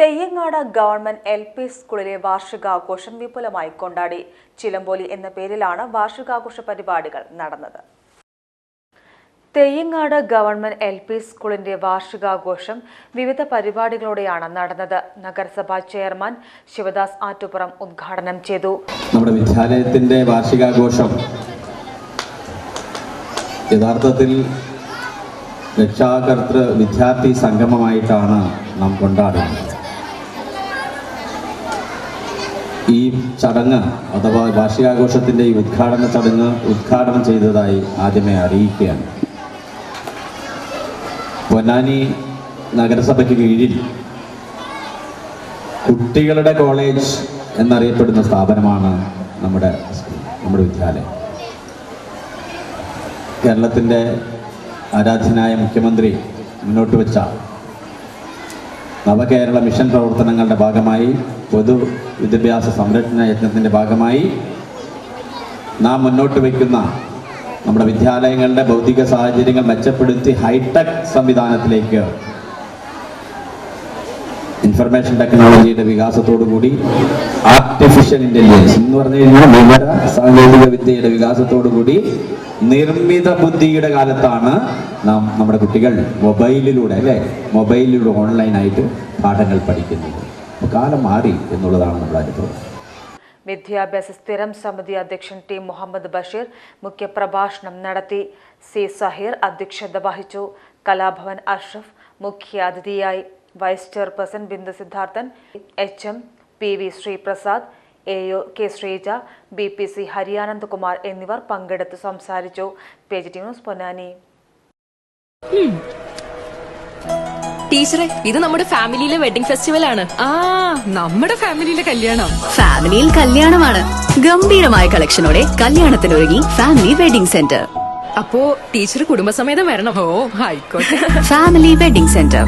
Theyyangad government L P സ്കൂളിലെ വാർഷികാഘോഷം വിപുലമായി കൊണ്ടാടി. ചിലമ്പോലി എന്ന പേരിലാണ് വാർഷികാഘോഷ പരിപാടികൾ നടന്നത്. തെയ്യങ്ങാട് ഗവൺമെന്റ് എൽ പി സ്കൂളിന്റെ വാർഷികാഘോഷം വിവിധ പരിപാടികളോടെയാണ് നടന്നത്. നഗരസഭാ ചെയർമാൻ ശിവദാസ് ആറ്റുപുറം ഉദ്ഘാടനം ചെയ്തു. നമ്മുടെ വിദ്യാലയത്തിന്റെ വാർഷികാഘോഷം യഥാർത്ഥത്തിൽ രക്ഷാകർത്തൃ വിദ്യാർത്ഥി സംഗമമായിട്ടാണ് നാം കൊണ്ടാടുന്നത്. ഈ ചടങ്ങ് അഥവാ വാർഷികാഘോഷത്തിന്റെ ഈ ഉദ്ഘാടന ചടങ്ങ് ഉദ്ഘാടനം ചെയ്തതായി ആദ്യമേ അറിയിക്കുകയാണ്. പൊന്നാനി നഗരസഭയ്ക്ക് കീഴിൽ കുട്ടികളുടെ കോളേജ് എന്നറിയപ്പെടുന്ന സ്ഥാപനമാണ് നമ്മുടെ നമ്മുടെ വിദ്യാലയം. കേരളത്തിന്റെ ആരാധ്യനായ മുഖ്യമന്ത്രി മുന്നോട്ട് വെച്ച നവകേരള മിഷൻ പ്രവർത്തനങ്ങളുടെ ഭാഗമായി പൊതു വിദ്യാഭ്യാസ സംരക്ഷണ യജ്ഞത്തിന്റെ ഭാഗമായി നാം മുന്നോട്ട് വയ്ക്കുന്ന നമ്മുടെ വിദ്യാലയങ്ങളുടെ ഭൗതിക സാഹചര്യങ്ങൾ മെച്ചപ്പെടുത്തി ഹൈടെക് സംവിധാനത്തിലേക്ക് ഇൻഫർമേഷൻ ടെക്നോളജിയുടെ വികാസത്തോടു കൂടി ആർട്ടിഫിഷ്യൽ ഇന്റലിജൻസ് എന്ന് പറഞ്ഞു കഴിഞ്ഞാൽ വിവര സാങ്കേതിക വിദ്യയുടെ വികാസത്തോടു കൂടി നിർമ്മിത ബുദ്ധിയുടെ കാലത്താണ് നാം നമ്മുടെ കുട്ടികൾ മൊബൈലിലൂടെ അല്ലേ? മൊബൈലിലൂടെ ഓൺലൈനായിട്ട് പാഠങ്ങൾ പഠിക്കുന്നത്. കാലം മാറി എന്നുള്ളതാണ് നമ്മുടെ അനുഭവം. വിദ്യാഭ്യാസ സ്ഥിരം സമിതി അധ്യക്ഷൻ ടി. മുഹമ്മദ് ബഷീർ മുഖ്യപ്രഭാഷണം നടത്തി സി. സഹീർ അധ്യക്ഷത വഹിച്ചു. കലാഭവൻ അഷ്റഫ് മുഖ്യാതിഥിയായി. Vice chairperson Bindu Sidharthan H M P V Sreeprasad A O K Sreeja B P C Hariyanand Kumar എന്നിവർ പങ്കെടുത്ത് സംസാരിച്ചു. പേജിറ്റി ന്യൂസ് പൊന്നാനി. ടീച്ചറെ ഇത് നമ്മുടെ ഫാമിലിയിലെ വെഡിങ് ഫെസ്റ്റിവൽ ആണ്. ആ നമ്മുടെ ഫാമിലിയിലെ കല്യാണം. ഫാമിലിയിൽ കല്യാണമാണ്. ഗംഭീരമായ കളക്ഷനോടെ കല്യാണത്തിനൊരുങ്ങി ഫാമിലി വെഡിംഗ് സെന്റർ. അപ്പോ ടീച്ചർ കുടുംബസമേതം വരണം. ഓ ആയിക്കോട്ടെ. Family wedding centre.